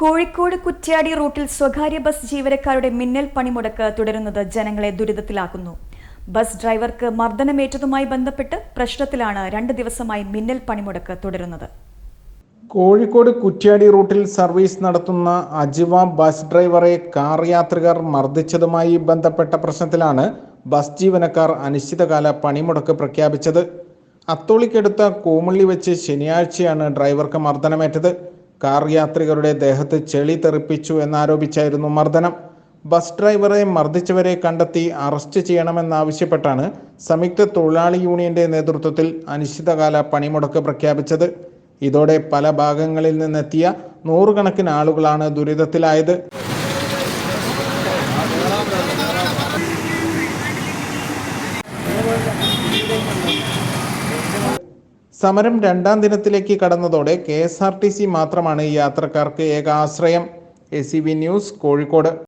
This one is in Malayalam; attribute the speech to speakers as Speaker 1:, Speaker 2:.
Speaker 1: കോഴിക്കോട് കുറ്റ്യാടി റൂട്ടിൽ സ്വകാര്യ ബസ് ജീവനക്കാരുടെ മിന്നൽ പണിമുടക്ക് തുടരുന്നത് ജനങ്ങളെ ദുരിതത്തിലാക്കുന്നു. ബസ് ഡ്രൈവർക്ക് മർദ്ദനമേറ്റതുമായി ബന്ധപ്പെട്ട് പ്രശ്നത്തിലാണ് രണ്ട് ദിവസമായി മിന്നൽ പണിമുടക്ക് തുടരുന്നത്.
Speaker 2: കോഴിക്കോട് കുറ്റ്യാടി റൂട്ടിൽ സർവീസ് നടത്തുന്ന അജിവ ബസ് ഡ്രൈവറെ കാർ യാത്രികർ മർദ്ദിച്ചതുമായി ബന്ധപ്പെട്ട പ്രശ്നത്തിലാണ് ബസ് ജീവനക്കാർ അനിശ്ചിതകാല പണിമുടക്ക് പ്രഖ്യാപിച്ചത്. അത്തോളിക്കടുത്ത കൂമുള്ളി വെച്ച് ശനിയാഴ്ചയാണ് ഡ്രൈവർക്ക് മർദ്ദനമേറ്റത്. കാർ യാത്രികരുടെ ദേഹത്ത് ചെളി തെറിപ്പിച്ചു എന്നാരോപിച്ചായിരുന്നു മർദ്ദനം. ബസ് ഡ്രൈവറെ മർദ്ദിച്ചവരെ കണ്ടെത്തി അറസ്റ്റ് ചെയ്യണമെന്നാവശ്യപ്പെട്ടാണ് സംയുക്ത തൊഴിലാളി യൂണിയന്റെ നേതൃത്വത്തിൽ അനിശ്ചിതകാല പണിമുടക്ക് പ്രഖ്യാപിച്ചത്. ഇതോടെ പല ഭാഗങ്ങളിൽ നിന്നെത്തിയ നൂറുകണക്കിന് ആളുകളാണ് ദുരിതത്തിലായത്. സമരം രണ്ടാം ദിനത്തിലേക്ക് കടന്നതോടെ K S R T C മാത്രമാണ് യാത്രക്കാർക്ക് ഏക ആശ്രയം. A C news Kozhikode.